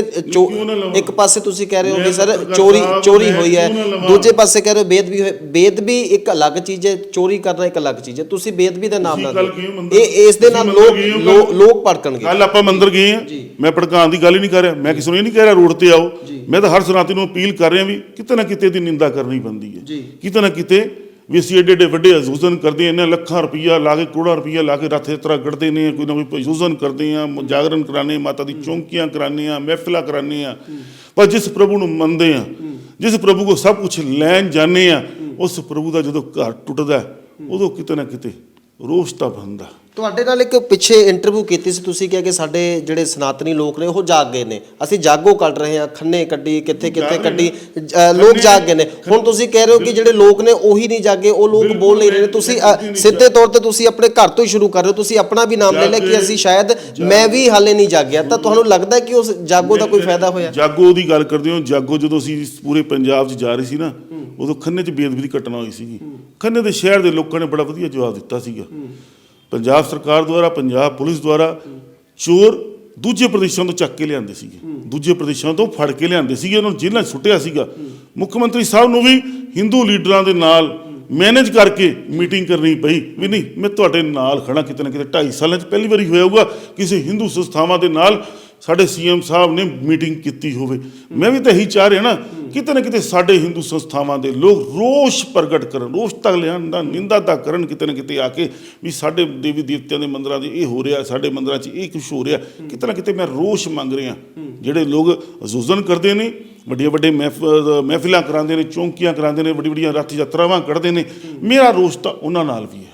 ਇੱਕ ਪਾਸੇ ਤੁਸੀਂ ਕਹਿ ਰਹੇ ਹੋ ਕਿ ਸਰ ਚੋਰੀ ਚੋਰੀ ਹੋਈ ਹੈ? ਦੂਜੇ ਪਾਸੇ ਕਹਿ ਰਹੇ ਹੋ ਬੇਅਦਬੀ ਹੋਈ ਬੇਅਦਬੀ ਇੱਕ ਅਲੱਗ ਚੀਜ਼ ਹੈ ਚੋਰੀ ਕਰਨਾ ਇੱਕ ਅਲੱਗ ਚੀਜ਼ ਹੈ ਤੁਸੀਂ ਬੇਅਦਬੀ ਦਾ ਨਾਮ ਨਾ ਦਿਓ। ਹੋ? ਇਹ ਇਸ ਦੇ ਨਾਲ ਲੋਕ ਹੋ? ਲੋਕ ਭੜਕਣਗੇ ਕੱਲ ਆਪਾਂ ਮੰਦਰ ਗਏ ਆ ਜੀ। ਮੈਂ ਭੜਕਾਉਣ ਦੀ ਗੱਲ ਹੀ ਨਹੀਂ ਕਰ ਰਿਹਾ। ਮੈਂ ਕਿਸੇ ਨੂੰ ਇਹ ਨਹੀਂ ਕਹਿ ਰਿਹਾ ਰੋਡ ਤੇ ਆਓ। ਮੈਂ ਤਾਂ ਹਰ ਸਨਾਤੀ ਨੂੰ ਅਪੀਲ ਕਰ ਰਿਹਾ ਵੀ ਕਿਤੇ ਨਾ ਕਿਤੇ ਦੀ ਨਿੰਦਾ ਕਰਨੀ ਪੈਂਦੀ ਹੈ। ਕਿਤੇ ਨਾ ਕਿਤੇ ਵੀ ਅਸੀਂ ਏਡੇ ਏਡੇ ਵੱਡੇ ਅਜ਼ੂਜ਼ਨ ਕਰਦੇ ਹਾਂ ਇੰਨੇ ਲੱਖਾਂ ਰੁਪਈਆ ਲਾ ਕੇ ਕਰੋੜਾਂ ਰੁਪਈਆ ਲਾ ਕੇ ਰਥ ਯਾਤਰਾ ਕੱਢਦੇ ਨੇ ਕੋਈ ਨਾ ਕੋਈ ਅਜ਼ੂਜ਼ਨ ਕਰਦੇ ਆ ਜਾਗਰਣ ਕਰਾਣੇ ਮਾਤਾ ਦੀ ਚੌਂਕੀਆਂ ਕਰਾਣੇ ਆ ਮਹਿਫਿਲਾਂ ਕਰਾਣੇ ਆ ਪਰ ਜਿਸ ਪ੍ਰਭੂ ਨੂੰ ਮੰਨਦੇ ਆ ਜਿਸ ਪ੍ਰਭੂ ਕੋ ਸਭ ਕੁਝ ਲੈਣ ਜਾਂਦੇ ਆ ਉਸ ਪ੍ਰਭੂ ਦਾ ਜਦੋਂ ਘਰ ਟੁੱਟਦਾ ਉਦੋਂ ਕਿਤੇ ਨਾ ਕਿਤੇ ਰੋਸ਼ ਤਾਂ ਬਣਦਾ ਤੁਹਾਡੇ ਨਾਲ ਇੱਕ ਪਿੱਛੇ ਇੰਟਰਵਿਊ ਕੀਤੀ ਸੀ ਤੁਸੀਂ ਕਿਹਾ ਕਿ ਸਾਡੇ ਜਿਹੜੇ ਸਨਾਤਨੀ ਲੋਕ ਨੇ ਉਹ ਜਾਗ ਗਏ ਨੇ। ਅਸੀਂ ਜਾਗੋ ਕੱਢ ਰਹੇ ਹਾਂ ਖੰਨੇ ਕੱਢੀ ਕਿੱਥੇ ਕਿੱਥੇ ਕੱਢੀ ਲੋਕ ਜਾਗ ਗਏ ਨੇ। ਹੁਣ ਤੁਸੀਂ ਕਹਿ ਰਹੇ ਹੋ ਕਿ ਜਿਹੜੇ ਲੋਕ ਨੇ ਉਹੀ ਨਹੀਂ ਜਾਗੇ ਉਹ ਲੋਕ ਬੋਲ ਨਹੀਂ ਰਹੇ। ਨੇ ਤੁਸੀਂ ਸਿੱਧੇ ਤੌਰ ਤੇ ਤੁਸੀਂ ਆਪਣੇ ਘਰ ਤੋਂ ਹੀ ਸ਼ੁਰੂ ਕਰ ਰਹੇ ਹੋ। ਤੁਸੀਂ ਆਪਣਾ ਵੀ ਨਾਮ ਲੈ ਲਿਆ ਕਿ ਅਸੀਂ ਸ਼ਾਇਦ ਮੈਂ ਵੀ ਹਾਲੇ ਨਹੀਂ ਜਾਗਿਆ। ਤਾਂ ਤੁਹਾਨੂੰ ਲੱਗਦਾ ਹੈ ਕਿ ਉਸ ਜਾਗੋ ਦਾ ਕੋਈ ਫਾਇਦਾ ਹੋਇਆ? ਜਾਗੋ ਦੀ ਗੱਲ ਕਰਦੇ ਹੋ। ਜਾਗੋ ਜਦੋਂ ਅਸੀਂ ਪੂਰੇ ਪੰਜਾਬ 'ਚ ਜਾ ਰਹੇ ਸੀ ਨਾ ਉਦੋਂ ਖੰਨੇ 'ਚ ਬੇਅਦਬੀ ਦੀ ਘਟਨਾ ਹੋਈ ਸੀਗੀ। ਖੰਨੇ ਦੇ ਸ਼ਹਿਰ ਦੇ ਲੋਕਾਂ ਨੇ ਬੜਾ ਵਧੀਆ ਜਵਾਬ ਦਿੱਤਾ ਸੀਗਾ। ਪੰਜਾਬ ਸਰਕਾਰ ਦੁਆਰਾ, ਪੰਜਾਬ ਪੁਲਿਸ ਦੁਆਰਾ ਚੋਰ ਦੂਜੇ ਪ੍ਰਦੇਸ਼ਾਂ ਤੋਂ ਚੱਕ ਕੇ ਲਿਆਂਦੇ ਸੀਗੇ। ਦੂਜੇ ਪ੍ਰਦੇਸ਼ਾਂ ਤੋਂ ਫੜ ਕੇ ਲਿਆਂਦੇ ਸੀਗੇ। ਉਹਨਾਂ ਨੂੰ ਜੇਲ੍ਹਾਂ 'ਚ ਸੁੱਟਿਆ ਸੀਗਾ। ਮੁੱਖ ਮੰਤਰੀ ਸਾਹਿਬ ਨੂੰ ਵੀ ਹਿੰਦੂ ਲੀਡਰਾਂ ਦੇ ਨਾਲ ਮੈਨੇਜ ਕਰਕੇ ਮੀਟਿੰਗ ਕਰਨੀ ਪਈ ਵੀ ਨਹੀਂ, ਮੈਂ ਤੁਹਾਡੇ ਨਾਲ ਖੜਾ ਕਿਤੇ ਨਾ ਕਿਤੇ 2.5 ਸਾਲਾਂ 'ਚ ਪਹਿਲੀ ਵਾਰੀ ਹੋਇਆ ਹੋਊਗਾ ਕਿਸੇ ਹਿੰਦੂ ਸੰਸਥਾਵਾਂ ਦੇ ਨਾਲ ਸਾਡੇ ਸੀਐਮ ਸਾਹਿਬ ਨੇ ਮੀਟਿੰਗ ਕੀਤੀ ਹੋਵੇ। ਮੈਂ ਵੀ ਤਾਂ ਇਹੀ ਚਾਹ ਰਿਹਾ ਨਾ, ਕਿਤੇ ਨਾ ਕਿਤੇ ਸਾਡੇ ਹਿੰਦੂ ਸੰਸਥਾਵਾਂ ਦੇ ਲੋਕ ਰੋਸ਼ ਪ੍ਰਗਟ ਕਰਨ, ਰੋਸ਼ ਤੱਕ ਲਿਆਉਣ ਦਾ, ਨਿੰਦਾ ਤਾਂ ਕਰਨ ਕਿਤੇ ਨਾ ਕਿਤੇ ਆ ਕੇ ਵੀ ਸਾਡੇ ਦੇਵੀ ਦੇਵਤਿਆਂ ਦੇ ਮੰਦਰਾਂ 'ਚ ਇਹ ਹੋ ਰਿਹਾ, ਸਾਡੇ ਮੰਦਰਾਂ 'ਚ ਇਹ ਕੁਝ ਹੋ ਰਿਹਾ। ਕਿਤੇ ਨਾ ਕਿਤੇ ਮੈਂ ਰੋਸ਼ ਮੰਗ ਰਿਹਾ, ਜਿਹੜੇ ਲੋਕ ਅਜ਼ੂਜ਼ਨ ਕਰਦੇ ਨੇ ਵੱਡੇ ਮਹਿਫ- ਮਹਿਫਿਲਾਂ ਕਰਾਉਂਦੇ ਨੇ ਚੌਂਕੀਆਂ ਕਰਾਉਂਦੇ ਨੇ ਵੱਡੀ ਵੱਡੀਆਂ ਰੱਥ ਯਾਤਰਾਵਾਂ ਕੱਢਦੇ ਨੇ। ਮੇਰਾ ਰੋਸ ਤਾਂ ਉਹਨਾਂ ਨਾਲ ਵੀ ਹੈ।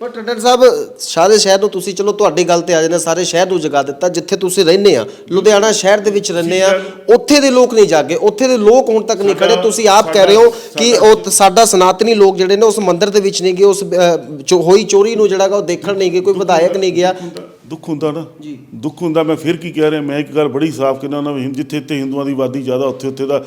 ਪਰ ਟੰਡਨ ਸਾਹਿਬ ਸਾਰੇ ਸ਼ਹਿਰ ਨੂੰ ਤੁਸੀਂ ਚਲੋ ਤੁਹਾਡੀ ਗੱਲ ਤੇ ਆ ਜਾਣਾ ਸਾਰੇ ਸ਼ਹਿਰ ਨੂੰ ਜਗਾ ਦਿੱਤਾ ਜਿੱਥੇ ਤੁਸੀਂ ਰਹਿੰਦੇ ਆ ਲੁਧਿਆਣਾ ਸ਼ਹਿਰ ਦੇ ਵਿੱਚ ਰਹਿੰਦੇ ਆ ਉੱਥੇ ਦੇ ਲੋਕ ਨਹੀਂ ਜਾਗੇ ਉੱਥੇ ਦੇ ਲੋਕ ਹੁਣ ਤੱਕ ਨਹੀਂ ਖੜੇ ਤੁਸੀਂ ਆਪ ਕਹਿ ਰਹੇ ਹੋ ਕਿ ਉਹ ਸਾਡਾ ਸਨਾਤਨੀ ਲੋਕ ਜਿਹੜੇ ਨੇ ਉਸ ਮੰਦਿਰ ਦੇ ਵਿੱਚ ਨਹੀਂ ਗਏ ਉਸ ਹੋਈ ਚੋਰੀ ਨੂੰ ਜਿਹੜਾਗਾ ਉਹ ਦੇਖਣ ਨਹੀਂ ਗਏ ਕੋਈ ਵਿਧਾਇਕ ਨਹੀਂ ਗਿਆ। ਦੁੱਖ ਹੁੰਦਾ ਨਾ। ਦੁੱਖ ਹੁੰਦਾ ਮੈਂ ਫਿਰ ਕੀ ਕਹਿ ਰਿਹਾ? ਮੈਂ ਇੱਕ ਗੱਲ ਬੜੀ ਸਾਫ਼ ਕਹਿੰਦਾ ਉਹਨਾਂ ਵੀ ਜਿੱਥੇ ਇੱਥੇ ਹਿੰਦੂਆਂ ਦੀ ਆਬਾਦੀ ਜ਼ਿਆਦਾ ਉੱਥੇ ਉੱਥੇ ਦਾ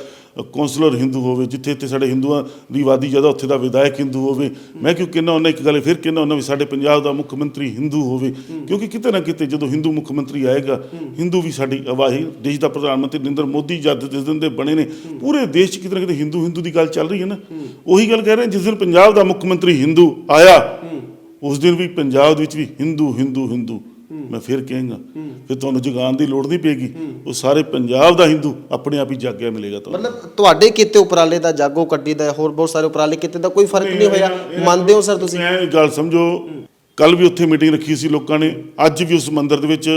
ਕੌਂਸਲਰ ਹਿੰਦੂ ਹੋਵੇ ਜਿੱਥੇ ਇੱਥੇ ਸਾਡੇ ਹਿੰਦੂਆਂ ਦੀ ਆਬਾਦੀ ਜ਼ਿਆਦਾ ਉੱਥੇ ਦਾ ਵਿਧਾਇਕ ਹਿੰਦੂ ਹੋਵੇ। ਮੈਂ ਕਿਉਂ ਕਹਿੰਦਾ ਉਹਨਾਂ ਇੱਕ ਗੱਲ ਫਿਰ ਕਹਿੰਦਾ ਉਹਨਾਂ ਵੀ ਸਾਡੇ ਪੰਜਾਬ ਦਾ ਮੁੱਖ ਮੰਤਰੀ ਹਿੰਦੂ ਹੋਵੇ। ਕਿਉਂਕਿ ਕਿਤੇ ਨਾ ਕਿਤੇ ਜਦੋਂ ਹਿੰਦੂ ਮੁੱਖ ਮੰਤਰੀ ਆਏਗਾ ਹਿੰਦੂ ਵੀ ਸਾਡੀ ਆਵਾਜ਼ ਦੇਸ਼ ਦਾ ਪ੍ਰਧਾਨ ਮੰਤਰੀ ਨਰਿੰਦਰ ਮੋਦੀ ਜਦ ਜਿਸ ਦਿਨ ਦੇ ਬਣੇ ਨੇ ਪੂਰੇ ਦੇਸ਼ 'ਚ ਕਿਤੇ ਨਾ ਕਿਤੇ ਹਿੰਦੂ ਹਿੰਦੂ ਦੀ ਗੱਲ ਚੱਲ ਰਹੀ ਹੈ ਨਾ। ਉਹੀ ਗੱਲ ਕਹਿ ਰਹੇ ਜਿਸ ਦਿਨ ਪੰਜਾਬ ਦਾ ਮੁੱਖ ਮੰਤਰੀ ਹਿੰਦੂ ਆਇਆ ਉਸ ਦਿਨ ਵੀ ਪੰਜਾਬ ਦੇ ਵਿੱਚ ਵੀ ਹਿੰਦੂ ਹਿੰਦੂ ਹਿੰਦੂ। ਮੈਂ ਫਿਰ ਕਹਾਂਗਾ ਫਿਰ ਤੁਹਾਨੂੰ ਜਗਾਉਣ ਦੀ ਲੋੜ ਨਹੀਂ ਪਏਗੀ। ਉਹ ਸਾਰੇ ਪੰਜਾਬ ਦਾ ਹਿੰਦੂ ਆਪਣੇ ਆਪ ਹੀ ਜਾਗਿਆ ਮਿਲੇਗਾ ਤੁਹਾਨੂੰ। ਮਤਲਬ ਤੁਹਾਡੇ ਕੀਤੇ ਉਪਰਾਲੇ ਦਾ ਜਾਗੋ ਕੱਢੀ ਦਾ ਹੋਰ ਬਹੁਤ ਸਾਰੇ ਉਪਰਾਲੇ ਕੀਤੇ ਦਾ ਕੋਈ ਫ਼ਰਕ ਨਹੀਂ ਹੋਇਆ? ਮੰਨਦੇ ਹੋ ਸਰ ਤੁਸੀਂ? ਮੈਂ ਗੱਲ ਸਮਝੋ ਕੱਲ ਵੀ ਉੱਥੇ ਮੀਟਿੰਗ ਰੱਖੀ ਸੀ ਲੋਕਾਂ ਨੇ ਅੱਜ ਵੀ ਉਸ ਮੰਦਿਰ ਦੇ ਵਿੱਚ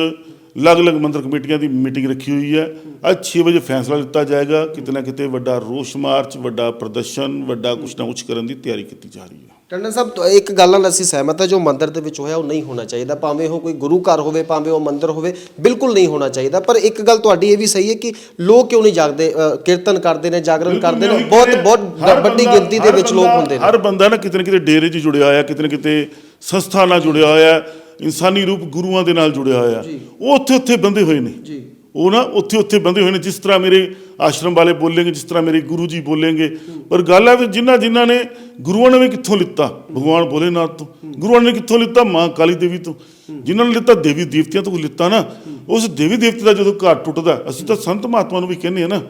ਅਲੱਗ-ਅਲੱਗ ਮੰਦਿਰ ਕਮੇਟੀਆਂ ਦੀ ਮੀਟਿੰਗ ਰੱਖੀ ਹੋਈ ਹੈ। ਅੱਜ 6 ਵਜੇ ਫੈਸਲਾ ਲਿੱਤਾ ਜਾਏਗਾ ਕਿਤੇ ਨਾ ਕਿਤੇ ਵੱਡਾ ਰੋਸ ਮਾਰਚ ਵੱਡਾ ਪ੍ਰਦਰਸ਼ਨ ਵੱਡਾ ਕੁਛ ਨਾ ਕੁਛ ਕਰਨ ਦੀ ਤਿਆਰੀ ਕੀਤੀ ਜਾ ਰਹੀ ਹੈ। ਟੰਡਨ ਸਾਹਿਬ ਤੋਂ ਇੱਕ ਗੱਲ ਨਾਲ ਅਸੀਂ ਸਹਿਮਤ ਹਾਂ ਜੋ ਮੰਦਿਰ ਦੇ ਵਿੱਚ ਹੋਇਆ ਉਹ ਨਹੀਂ ਹੋਣਾ ਚਾਹੀਦਾ। ਭਾਵੇਂ ਉਹ ਕੋਈ ਗੁਰੂ ਘਰ ਹੋਵੇ ਭਾਵੇਂ ਉਹ ਮੰਦਿਰ ਹੋਵੇ ਬਿਲਕੁਲ ਨਹੀਂ ਹੋਣਾ ਚਾਹੀਦਾ। ਪਰ ਇੱਕ ਗੱਲ ਤੁਹਾਡੀ ਇਹ ਵੀ ਸਹੀ ਹੈ ਕਿ ਲੋਕ ਕਿਉਂ ਨਹੀਂ ਜਾਗਦੇ ਅ, ਕੀਰਤਨ ਕਰਦੇ ਨੇ ਜਾਗਰਣ ਕਰਦੇ ਨੇ? ਬਹੁਤ ਬਹੁਤ ਵੱਡੀ ਗਿਣਤੀ ਦੇ ਵਿੱਚ ਲੋਕ ਹੁੰਦੇ ਨੇ। ਹਰ ਬੰਦਾ ਨਾ ਕਿਤੇ ਨਾ ਕਿਤੇ ਡੇਰੇ 'ਚ ਜੁੜਿਆ ਹੋਇਆ ਕਿਤੇ ਨਾ ਕਿਤੇ ਸੰਸਥਾ ਨਾਲ ਜੁੜਿਆ ਹੋਇਆ ਇਨਸਾਨੀ ਰੂਪ ਗੁਰੂਆਂ ਦੇ ਨਾਲ ਜੁੜਿਆ ਹੋਇਆ। ਉਹ ਉੱਥੇ ਉੱਥੇ ਬੰਦੇ ਹੋਏ ਨੇ। ਜੀ। ਉਹ ਨਾ ਉੱਥੇ ਉੱਥੇ ਬੰਦੇ ਹੋਏ ਨੇ, ਜਿਸ ਤਰ੍ਹਾਂ ਮੇਰੇ ਆਸ਼ਰਮ ਵਾਲੇ ਬੋਲੇਂਗੇ, ਜਿਸ ਤਰ੍ਹਾਂ ਮੇਰੇ ਗੁਰੂ ਜੀ ਬੋਲੇਂਗੇ। ਪਰ ਗੱਲ ਹੈ ਵੀ ਜਿਨ੍ਹਾਂ ਜਿਨ੍ਹਾਂ ਨੇ ਗੁਰੂਆਂ ਨੇ ਵੀ ਕਿੱਥੋਂ ਲਿੱਤਾ? ਭਗਵਾਨ ਭੋਲੇਨਾਥ ਤੋਂ। ਗੁਰੂਆਂ ਨੇ ਕਿੱਥੋਂ ਲਿੱਤਾ? ਮਾਂ ਕਾਲੀ ਦੇਵੀ ਤੋਂ। ਜਿਨ੍ਹਾਂ ਨੇ ਲਿੱਤਾ, ਦੇਵੀ ਦੇਵਤਿਆਂ ਤੋਂ ਲਿੱਤਾ ਨਾ। ਉਸ ਦੇਵੀ ਦੇਵਤੇ ਦਾ ਜਦੋਂ ਘਰ ਟੁੱਟਦਾ, ਅਸੀਂ ਤਾਂ ਸੰਤ ਮਹਾਤਮਾ ਨੂੰ ਵੀ ਕਹਿੰਦੇ ਆ ਨਾ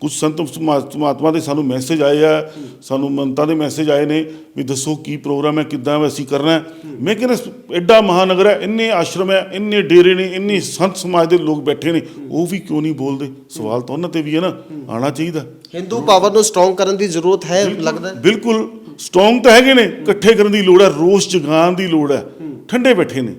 ਕੁਝ ਸੰਤ ਮਹਾਤਮਾ ਦੇ ਸਾਨੂੰ ਮੈਸੇਜ ਆਏ ਆ ਸਾਨੂੰ ਮੰਤਾਂ ਦੇ ਮੈਸੇਜ ਆਏ ਨੇ ਵੀ ਦੱਸੋ ਕੀ ਪ੍ਰੋਗਰਾਮ ਹੈ ਕਿੱਦਾਂ ਅਸੀਂ ਕਰਨਾ। ਮੈਂ ਕਹਿੰਦਾ ਐਡਾ ਮਹਾਨਗਰ ਹੈ ਇੰਨੇ ਆਸ਼ਰਮ ਹੈ ਇੰਨੇ ਡੇਰੇ ਨੇ ਇੰਨੇ ਸੰਤ ਸਮਾਜ ਦੇ ਲੋਕ ਬੈਠੇ ਨੇ ਉਹ ਵੀ ਕਿਉਂ ਨਹੀਂ ਬੋਲਦੇ ਸਵਾਲ ਤਾਂ ਉਹਨਾਂ ਤੇ ਵੀ ਹੈ ਨਾ ਆਣਾ ਚਾਹੀਦਾ ਹਿੰਦੂ ਪਾਵਰ ਨੂੰ ਸਟਰੋਂਗ ਕਰਨ ਦੀ ਜ਼ਰੂਰਤ ਹੈ ਲੱਗਦਾ। ਬਿਲਕੁਲ ਸਟਰੋਂਗ ਤਾਂ ਹੈਗੇ ਨੇ ਇਕੱਠੇ ਕਰਨ ਦੀ ਲੋੜ ਹੈ ਰੋਸ ਜਗਾਉਣ ਦੀ ਲੋੜ ਹੈ ਠੰਡੇ ਬੈਠੇ ਨੇ।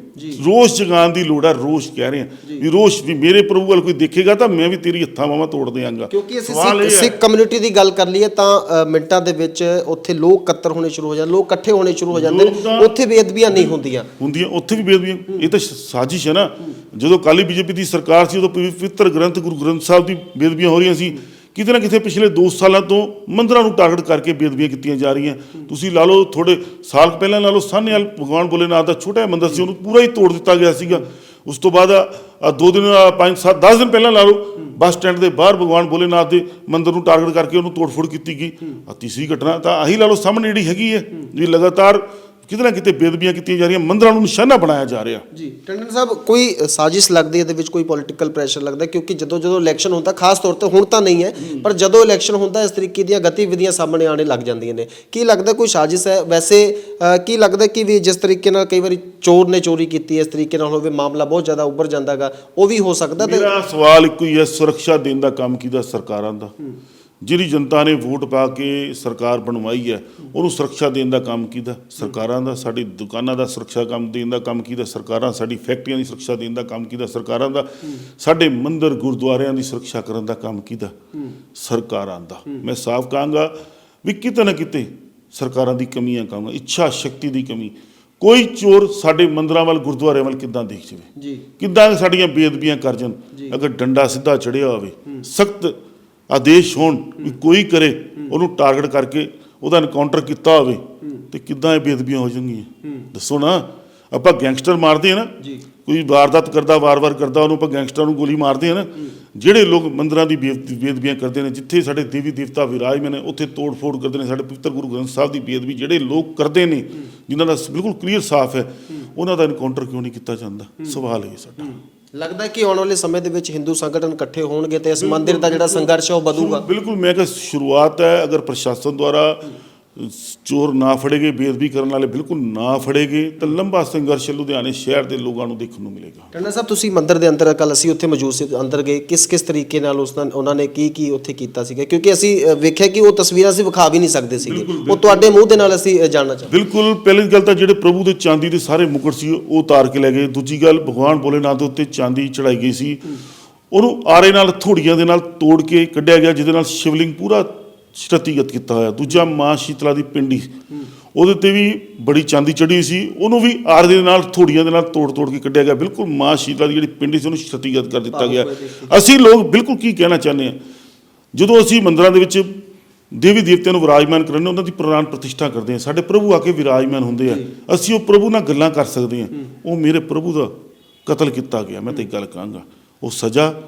ਰੋਸ ਜਗਾਉਣ ਦੀ ਲੋੜ ਹੈ ਰੋਸ ਕਹਿ ਰਹੇ ਆ ਵੀ ਰੋਸ ਵੀ ਮੇਰੇ ਪ੍ਰਭੂ ਵੱਲ ਕੋਈ ਦੇਖੇਗਾ ਤਾਂ ਮੈਂ ਵੀ ਤੇਰੀ ਹੱਥਾਂ ਬਾਹਾਂ ਤੋੜ ਦਿਆਂਗਾ। ਕਿਉਂਕਿ ਅਸੀਂ ਸਿੱਖ ਕਮਿਊਨਿਟੀ ਦੀ ਗੱਲ ਕਰ ਲਈਏ ਤਾਂ ਮਿੰਟਾਂ ਦੇ ਵਿੱਚ ਉੱਥੇ ਲੋਕ ਇਕੱਤਰ ਹੋਣੇ ਸ਼ੁਰੂ ਹੋ ਜਾਂਦੇ ਲੋਕ ਇਕੱਠੇ ਹੋਣੇ ਸ਼ੁਰੂ ਹੋ ਜਾਂਦੇ ਨੇ। ਉੱਥੇ ਬੇਅਦਬੀਆਂ ਨਹੀਂ ਹੁੰਦੀਆਂ। ਹੁੰਦੀਆਂ ਉੱਥੇ ਵੀ ਬੇਦਬੀਆਂ ਇਹ ਤਾਂ ਸਾਜ਼ਿਸ਼ ਹੈ ਨਾ। ਜਦੋਂ ਕਾਲੀ ਬੀਜੇਪੀ ਦੀ ਸਰਕਾਰ ਸੀ ਉਦੋਂ ਪਵਿੱਤਰ ਗ੍ਰੰਥ ਗੁਰੂ ਗ੍ਰੰਥ ਸਾਹਿਬ ਦੀ ਬੇਦਬੀਆਂ ਹੋ ਰਹੀਆਂ ਸੀ। ਕਿਤੇ ਨਾ ਕਿਤੇ ਪਿਛਲੇ 2 ਸਾਲਾਂ ਤੋਂ ਮੰਦਰਾਂ ਨੂੰ ਟਾਰਗੇਟ ਕਰਕੇ ਬੇਦਬੀਆਂ ਕੀਤੀਆਂ ਜਾ ਰਹੀਆਂ। ਤੁਸੀਂ ਲਾ ਲਓ ਥੋੜੇ ਸਾਲ ਪਹਿਲਾਂ ਲਾ ਲਓ ਸਾਹਨੇਵਾਲ ਭਗਵਾਨ ਭੋਲੇਨਾਥ ਦਾ ਛੋਟਾ ਜਿਹਾ ਮੰਦਿਰ ਸੀ, ਉਹਨੂੰ ਪੂਰਾ ਹੀ ਤੋੜ ਦਿੱਤਾ ਗਿਆ ਸੀਗਾ। ਉਸ ਤੋਂ ਬਾਅਦ ਦੋ ਦਿਨ, ਆ ਪੰਜ ਸੱਤ 10 ਦਿਨ ਪਹਿਲਾਂ ਲਾ ਲਓ ਬੱਸ ਸਟੈਂਡ ਦੇ ਬਾਹਰ ਭਗਵਾਨ ਭੋਲੇਨਾਥ ਦੇ ਮੰਦਰ ਨੂੰ ਟਾਰਗੇਟ ਕਰਕੇ ਉਹਨੂੰ ਤੋੜਫੋੜ ਕੀਤੀ ਗਈ। ਤੀਸਰੀ ਘਟਨਾ ਤਾਂ ਆਹੀ ਲਾ ਲਓ ਸਾਹਮਣੇ ਜਿਹੜੀ ਹੈਗੀ ਹੈ ਜੀ ਲਗਾਤਾਰ ਕਿਤੇ ਨਾ ਕਿਤੇ ਬੇਦਬੀਆਂ ਕੀਤੀਆਂ ਜਾ ਰਹੀਆਂ ਮੰਦਰਾਂ ਨੂੰ ਨਿਸ਼ਾਨਾ ਬਣਾਇਆ ਜਾ ਰਿਹਾ। ਜੀ ਟੰਡਨ ਸਾਹਿਬ ਕੋਈ ਸਾਜ਼ਿਸ਼ ਲੱਗਦੀ ਹੈ ਇਹਦੇ ਵਿੱਚ ਕੋਈ ਪੋਲੀਟੀਕਲ ਪ੍ਰੈਸ਼ਰ ਲੱਗਦਾ? ਕਿਉਂਕਿ ਜਦੋਂ ਜਦੋਂ ਇਲੈਕਸ਼ਨ ਹੁੰਦਾ ਖਾਸ ਤੌਰ ਤੇ ਹੁਣ ਤਾਂ ਨਹੀਂ ਹੈ ਪਰ ਜਦੋਂ ਇਲੈਕਸ਼ਨ ਹੁੰਦਾ ਇਸ ਤਰੀਕੇ ਦੀਆਂ ਗਤੀਵਿਧੀਆਂ ਸਾਹਮਣੇ ਆਣੇ ਲੱਗ ਜਾਂਦੀਆਂ ਨੇ। ਕੀ ਲੱਗਦਾ ਕੋਈ ਸਾਜ਼ਿਸ਼ ਹੈ? ਵੈਸੇ ਅ, ਕੀ ਲੱਗਦਾ ਕਿ ਵੀ ਜਿਸ ਤਰੀਕੇ ਨਾਲ ਕਈ ਵਾਰੀ ਚੋਰ ਨੇ ਚੋਰੀ ਕੀਤੀ ਹੈ ਇਸ ਤਰੀਕੇ ਨਾਲ ਹੋਵੇ ਮਾਮਲਾ ਬਹੁਤ ਜ਼ਿਆਦਾ ਉੱਭਰ ਜਾਂਦਾਗਾ ਉਹ ਵੀ ਹੋ ਸਕਦਾ ਤੇ ਮੇਰਾ ਸਵਾਲ ਇੱਕੋ ਹੀ ਹੈ ਸੁਰੱਖਿਆ ਦੇਣ ਦਾ ਕੰਮ ਕਿਹਦਾ? ਸਰਕਾਰਾਂ ਦਾ। ਜਿਹੜੀ ਜਨਤਾ ਨੇ ਵੋਟ ਪਾ ਕੇ ਸਰਕਾਰ ਬਣਵਾਈ ਹੈ ਉਹਨੂੰ ਸੁਰੱਖਿਆ ਦੇਣ ਦਾ ਕੰਮ ਕਿਹਦਾ? ਸਰਕਾਰਾਂ ਦਾ ਸਾਡੀ ਦੁਕਾਨਾਂ ਦਾ ਸੁਰੱਖਿਆ ਕੰਮ ਦੇਣ ਦਾ ਕੰਮ ਕਿਹਦਾ? ਸਰਕਾਰਾਂ ਸਾਡੀ ਫੈਕਟਰੀਆਂ ਦੀ ਸੁਰੱਖਿਆ ਦੇਣ ਦਾ ਕੰਮ ਕਿਹਦਾ? ਸਰਕਾਰਾਂ ਦਾ ਸਾਡੇ ਮੰਦਿਰ ਗੁਰਦੁਆਰਿਆਂ ਦੀ ਸੁਰੱਖਿਆ ਕਰਨ ਦਾ ਕੰਮ ਕਿਹਦਾ? ਸਰਕਾਰਾਂ ਦਾ। ਮੈਂ ਸਾਫ਼ ਕਹਾਂਗਾ ਵੀ ਕਿਤੇ ਨਾ ਕਿਤੇ ਸਰਕਾਰਾਂ ਦੀ ਕਮੀਆਂ ਕਹਾਂਗਾ ਇੱਛਾ ਸ਼ਕਤੀ ਦੀ ਕਮੀ। ਕੋਈ ਚੋਰ ਸਾਡੇ ਮੰਦਿਰਾਂ ਵੱਲ ਗੁਰਦੁਆਰਿਆਂ ਵੱਲ ਕਿੱਦਾਂ ਦੇਖ ਜਾਵੇ? ਜੀ। ਕਿੱਦਾਂ ਸਾਡੀਆਂ ਬੇਅਦਬੀਆਂ ਕਰ ਜਾਣ? ਅਗਰ ਡੰਡਾ ਸਿੱਧਾ ਚੜਿਆ ਹੋਵੇ ਸਖਤ ਆਦੇਸ਼ ਹੋਣ ਵੀ ਕੋਈ ਕਰੇ ਉਹਨੂੰ ਟਾਰਗੇਟ ਕਰਕੇ ਉਹਦਾ ਐਨਕਾਊਂਟਰ ਕੀਤਾ ਹੋਵੇ ਤੇ ਕਿੱਦਾਂ ਇਹ ਬੇਅਦਬੀਆਂ ਹੋ ਜਾਣਗੀਆਂ। ਦੱਸੋ ਨਾ ਆਪਾਂ ਗੈਂਗਸਟਰ ਮਾਰਦੇ ਆ ਨਾ ਜੀ। ਕੋਈ ਵਾਰਦਾਤ ਕਰਦਾ ਵਾਰ-ਵਾਰ ਕਰਦਾ ਉਹਨੂੰ ਆਪਾਂ ਗੈਂਗਸਟਰ ਨੂੰ ਗੋਲੀ ਮਾਰਦੇ ਆ ਨਾ ਜਿਹੜੇ ਲੋਕ ਮੰਦਰਾਂ ਦੀ ਬੇਅਦਬੀਆਂ ਕਰਦੇ ਨੇ ਜਿੱਥੇ ਸਾਡੇ ਦੇਵੀ ਦੇਵਤਾ ਵਿਰਾਜਮਾਨ ਨੇ ਉੱਥੇ ਤੋੜ-ਫੋੜ ਕਰਦੇ ਨੇ ਸਾਡੇ ਪਵਿੱਤਰ ਗੁਰੂ ਗ੍ਰੰਥ ਸਾਹਿਬ ਦੀ ਬੇਅਦਬੀ ਜਿਹੜੇ ਲੋਕ ਕਰਦੇ ਨੇ ਜਿਨ੍ਹਾਂ ਦਾ ਬਿਲਕੁਲ ਕਲੀਅਰ ਸਾਫ਼ ਹੈ ਉਹਨਾਂ ਦਾ ਐਨਕਾਊਂਟਰ ਕਿਉਂ ਨਹੀਂ ਕੀਤਾ ਜਾਂਦਾ? ਸਵਾਲ ਇਹ ਸਾਡਾ। ਲੱਗਦਾ ਕਿ ਆਉਣ ਵਾਲੇ ਸਮੇਂ ਦੇ ਵਿੱਚ ਹਿੰਦੂ ਸੰਗਠਨ ਇਕੱਠੇ ਹੋਣਗੇ ਤੇ ਇਸ ਮੰਦਿਰ ਦਾ ਜਿਹੜਾ ਸੰਘਰਸ਼ ਹੈ ਉਹ ਵਧੂਗਾ? ਬਿਲਕੁਲ ਮੈਂ ਕਿਹਾ ਸ਼ੁਰੂਆਤ ਹੈ ਅਗਰ ਪ੍ਰਸ਼ਾਸਨ ਦੁਆਰਾ ਚੋਰ ਨਾ ਫੜੇਗੇ ਬੇਅਦਬੀ ਕਰਨ ਵਾਲੇ ਬਿਲਕੁਲ ਨਾ ਫੜੇਗੇ ਤਾਂ ਲੰਬਾ ਸੰਘਰਸ਼ ਲੁਧਿਆਣੇ ਸ਼ਹਿਰ ਦੇ ਲੋਕਾਂ ਨੂੰ ਦੇਖਣ ਨੂੰ ਮਿਲੇਗਾ। ਟੰਡਾ ਸਾਹਿਬ ਤੁਸੀਂ ਮੰਦਿਰ ਦੇ ਅੰਦਰ ਕੱਲ ਅਸੀਂ ਉੱਥੇ ਮੌਜੂਦ ਸੀ ਅੰਦਰ ਗਏ ਕਿਸ ਕਿਸ ਤਰੀਕੇ ਨਾਲ ਉਸ ਨਾਲ ਉਹਨਾਂ ਨੇ ਕੀ ਕੀ ਉੱਥੇ ਕੀਤਾ ਸੀਗਾ? ਕਿਉਂਕਿ ਅਸੀਂ ਵੇਖਿਆ ਕਿ ਉਹ ਤਸਵੀਰਾਂ ਅਸੀਂ ਵਿਖਾ ਵੀ ਨਹੀਂ ਸਕਦੇ ਸੀਗੇ। ਉਹ ਤੁਹਾਡੇ ਮੂੰਹ ਦੇ ਨਾਲ ਅਸੀਂ ਜਾਣਨਾ ਚਾਹੁੰਦੇ। ਬਿਲਕੁਲ ਪਹਿਲੀ ਗੱਲ ਤਾਂ ਜਿਹੜੇ ਪ੍ਰਭੂ ਦੇ ਚਾਂਦੀ ਦੇ ਸਾਰੇ ਮੁਕਟ ਸੀ ਉਹ ਉਤਾਰ ਕੇ ਲੈ ਗਏ। ਦੂਜੀ ਗੱਲ ਭਗਵਾਨ ਭੋਲੇਨਾਥ ਦੇ ਉੱਤੇ ਚਾਂਦੀ ਚੜਾਈ ਗਈ ਸੀ। ਉਹਨੂੰ ਆਰੇ ਨਾਲ ਥੋੜੀਆਂ ਦੇ ਨਾਲ ਤੋੜ ਕੇ ਕੱਢਿਆ ਗਿਆ ਜਿਹਦੇ ਨਾਲ ਸ਼ਿਵਲਿੰਗ ਪੂਰਾ ਸ਼ਤੀਗਤ ਕੀਤਾ ਹੋਇਆ। ਦੂਜਾ ਮਾਂ ਸ਼ੀਤਲਾ ਦੀ ਪਿੰਡੀ। ਉਹਦੇ ਤੇ ਵੀ ਬੜੀ ਚਾਂਦੀ ਚੜੀ ਸੀ। ਉਹਨੂੰ ਵੀ ਆਰੇ ਦੇ ਨਾਲ ਥੋੜੀਆਂ ਦੇ ਨਾਲ ਤੋੜ ਤੋੜ ਕੇ ਕੱਢਿਆ ਗਿਆ। ਬਿਲਕੁਲ ਮਾਂ ਸ਼ੀਤਲਾ ਦੀ ਜਿਹੜੀ ਪਿੰਡੀ ਸੀ ਉਹਨੂੰ ਸ਼ਤੀਗਤ ਕਰ ਦਿੱਤਾ ਗਿਆ। ਅਸੀਂ ਲੋਕ ਬਿਲਕੁਲ ਕੀ ਕਹਿਣਾ ਚਾਹੁੰਦੇ ਹਾਂ? ਜਦੋਂ ਅਸੀਂ ਮੰਦਰਾਂ ਦੇ ਵਿੱਚ ਦੇਵੀ ਦੇਵਤਿਆਂ ਨੂੰ ਵਿਰਾਜਮਾਨ ਕਰਨੇ ਉਹਨਾਂ ਦੀ ਪ੍ਰਾਨ ਪ੍ਰਤਿਸ਼ਠਾ ਕਰਦੇ ਹਾਂ। ਸਾਡੇ ਪ੍ਰਭੂ ਆ ਕੇ ਵਿਰਾਜਮਾਨ ਹੁੰਦੇ ਆ। ਅਸੀਂ ਉਹ ਪ੍ਰਭੂ ਨਾਲ ਗੱਲਾਂ ਕਰ ਸਕਦੇ ਹਾਂ। ਉਹ ਮੇਰੇ ਪ੍ਰਭੂ ਦਾ ਕਤਲ ਕੀਤਾ ਗਿਆ। ਮੈਂ ਤਾਂ ਇੱਕ ਗੱਲ ਕਹਾਂਗਾ ਉਹ ਸਜ਼ਾ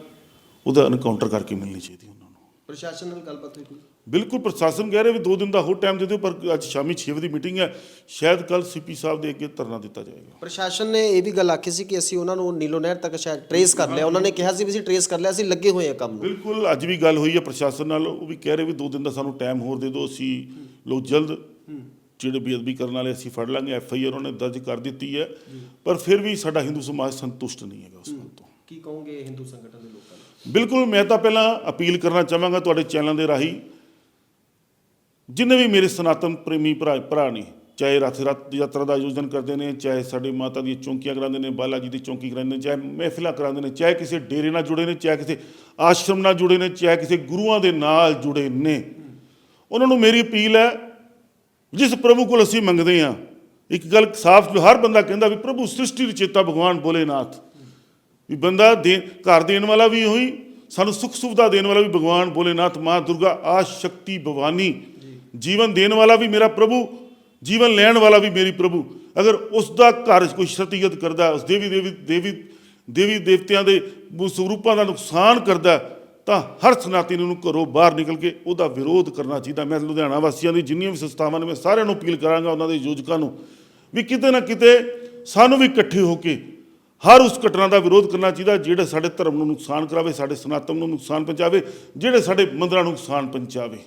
ਉਹਦਾ ਐਨਕਾਊਂਟਰ ਕਰਕੇ ਮਿਲਣੀ ਚਾਹੀਦੀ ਉਹਨਾਂ ਨੂੰ। ਪ੍ਰਸ਼ਾਸਨ ਨਾਲ ਗੱਲਬਾਤ ਹੋਈ ਕੋਈ? ਬਿਲਕੁਲ ਪ੍ਰਸ਼ਾਸਨ ਕਹਿ ਰਿਹਾ ਵੀ 2 ਦਿਨ ਦਾ ਹੋਰ ਟਾਈਮ ਦੇ ਦਿਓ ਪਰ ਅੱਜ ਸ਼ਾਮੀ 6 ਵਜੇ ਦੀ ਮੀਟਿੰਗ ਹੈ। ਸ਼ਾਇਦ ਕੱਲ ਸੀਪੀ ਸਾਹਿਬ ਦੇ ਅੱਗੇ ਧਰਨਾ ਦਿੱਤਾ ਜਾਏਗਾ। ਪ੍ਰਸ਼ਾਸਨ ਨੇ ਇਹ ਵੀ ਗੱਲ ਆਖੀ ਸੀ ਕਿ ਅਸੀਂ ਉਹਨਾਂ ਨੂੰ ਨੀਲੋ ਨਹਿਰ ਤੱਕ ਸ਼ਾਇਦ ਟਰੇਸ ਕਰ ਲਿਆ। ਉਹਨਾਂ ਨੇ ਕਿਹਾ ਸੀ ਵੀ ਅਸੀਂ ਟਰੇਸ ਕਰ ਲਿਆ ਅਸੀਂ ਲੱਗੇ ਹੋਏ ਆ ਕੰਮ ਨੂੰ। ਬਿਲਕੁਲ ਅੱਜ ਵੀ ਗੱਲ ਹੋਈ ਹੈ ਪ੍ਰਸ਼ਾਸਨ ਨਾਲ। ਉਹ ਵੀ ਕਹਿ ਰਹੇ ਵੀ 2 ਦਿਨ ਦਾ ਸਾਨੂੰ ਟਾਈਮ ਹੋਰ ਦੇ ਦਿਓ ਅਸੀਂ ਲੋਕ ਜਲਦ ਜਿਹੜੇ ਬੇਅਦਬੀ ਕਰਨ ਵਾਲੇ ਅਸੀਂ ਫੜ ਲਾਂਗੇ। ਐਫ ਆਈ ਆਰ ਉਹਨੇ ਦਰਜ ਕਰ ਦਿੱਤੀ ਹੈ। ਪਰ ਫਿਰ ਵੀ ਸਾਡਾ ਹਿੰਦੂ ਸਮਾਜ ਸੰਤੁਸ਼ਟ ਨਹੀਂ ਹੈਗਾ ਉਸ ਗੱਲ ਤੋਂ। ਕੀ ਕਹੋਗੇ ਹਿੰਦੂ ਸੰਗਠਨ ਦੇ ਲੋਕਾਂ ਨੂੰ? ਬਿਲਕੁਲ ਮੈਂ ਤਾਂ ਪਹਿਲਾਂ ਅਪੀਲ ਕਰਨਾ ਚਾਹਾਂਗਾ ਤੁਹਾਡੇ ਚੈਨਲ ਦੇ ਰਾਹੀਂ, ਜਿੰਨੇ ਵੀ ਮੇਰੇ ਸਨਾਤਨ ਪ੍ਰੇਮੀ ਭਰਾ ਭਰਾ ਨੇ, ਚਾਹੇ ਰਥ ਰਥ ਯਾਤਰਾ ਦਾ ਆਯੋਜਨ ਕਰਦੇ ਨੇ, ਚਾਹੇ ਸਾਡੇ ਮਾਤਾ ਦੀਆਂ ਚੌਂਕੀਆਂ ਕਰਾਉਂਦੇ ਨੇ, ਬਾਲਾ ਜੀ ਦੀ ਚੌਂਕੀ ਕਰਾਉਂਦੇ ਨੇ, ਚਾਹੇ ਮਹਿਫਿਲਾਂ ਕਰਾਉਂਦੇ ਨੇ, ਚਾਹੇ ਕਿਸੇ ਡੇਰੇ ਨਾਲ ਜੁੜੇ ਨੇ, ਚਾਹੇ ਕਿਸੇ ਆਸ਼ਰਮ ਨਾਲ ਜੁੜੇ ਨੇ, ਚਾਹੇ ਕਿਸੇ ਗੁਰੂਆਂ ਦੇ ਨਾਲ ਜੁੜੇ ਨੇ। ਉਹਨਾਂ ਨੂੰ ਮੇਰੀ ਅਪੀਲ ਹੈ, ਜਿਸ ਪ੍ਰਭੂ ਕੋਲ ਅਸੀਂ ਮੰਗਦੇ ਹਾਂ, ਇੱਕ ਗੱਲ ਸਾਫ਼ ਜੋ ਹਰ ਬੰਦਾ ਕਹਿੰਦਾ ਵੀ ਪ੍ਰਭੂ ਸ੍ਰਿਸ਼ਟੀ ਰਚੇਤਾ ਭਗਵਾਨ ਭੋਲੇਨਾਥ। ਵੀ ਬੰਦਾ ਦੇ ਘਰ ਦੇਣ ਵਾਲਾ ਵੀ ਉਹੀ, ਸਾਨੂੰ ਸੁੱਖ ਸੁਵਿਧਾ ਦੇਣ ਵਾਲਾ ਵੀ ਭਗਵਾਨ ਭੋਲੇਨਾਥ ਮਾਂ ਦੁਰਗਾ, ਆ ਸ਼ਕਤੀ ਭਵਾਨੀ ਜੀਵਨ ਦੇਣ ਵਾਲਾ ਵੀ ਮੇਰਾ ਪ੍ਰਭੂ, ਜੀਵਨ ਲੈਣ ਵਾਲਾ ਵੀ ਮੇਰੀ ਪ੍ਰਭੂ। ਅਗਰ ਉਸ ਦਾ ਘਰ ਕੋਈ ਸ਼ਤੀਗਤ ਕਰਦਾ, ਉਸ ਦੇਵੀ ਦੇਵੀ ਦੇਵੀ ਦੇਵੀ ਦੇਵਤਿਆਂ ਦੇ ਸਰੂਪਾਂ ਦਾ ਨੁਕਸਾਨ ਕਰਦਾ, ਤਾਂ ਹਰ ਸਨਾਤਨੀ ਨੂੰ ਘਰੋਂ ਬਾਹਰ ਨਿਕਲ ਕੇ ਉਹਦਾ ਵਿਰੋਧ ਕਰਨਾ ਚਾਹੀਦਾ। ਮੈਂ ਲੁਧਿਆਣਾ ਵਾਸੀਆਂ ਦੀ ਜਿੰਨੀਆਂ ਵੀ ਸੰਸਥਾਵਾਂ ਨੇ, ਮੈਂ ਸਾਰਿਆਂ ਨੂੰ ਅਪੀਲ ਕਰਾਂਗਾ ਉਹਨਾਂ ਦੇ ਯੋਜਕਾਂ ਨੂੰ ਵੀ ਕਿਤੇ ਨਾ ਕਿਤੇ ਸਾਨੂੰ ਵੀ ਇਕੱਠੇ ਹੋ ਕੇ ਹਰ ਉਸ ਘਟਨਾ ਦਾ ਵਿਰੋਧ ਕਰਨਾ ਚਾਹੀਦਾ ਜਿਹੜਾ ਸਾਡੇ ਧਰਮ ਨੂੰ ਨੁਕਸਾਨ ਕਰਾਵੇ, ਸਾਡੇ ਸਨਾਤਨ ਨੂੰ ਨੁਕਸਾਨ ਪਹੁੰਚਾਵੇ, ਜਿਹੜੇ ਸਾਡੇ ਮੰਦਰਾਂ ਨੂੰ ਨੁਕਸਾਨ ਪਹੁੰਚਾਵੇ।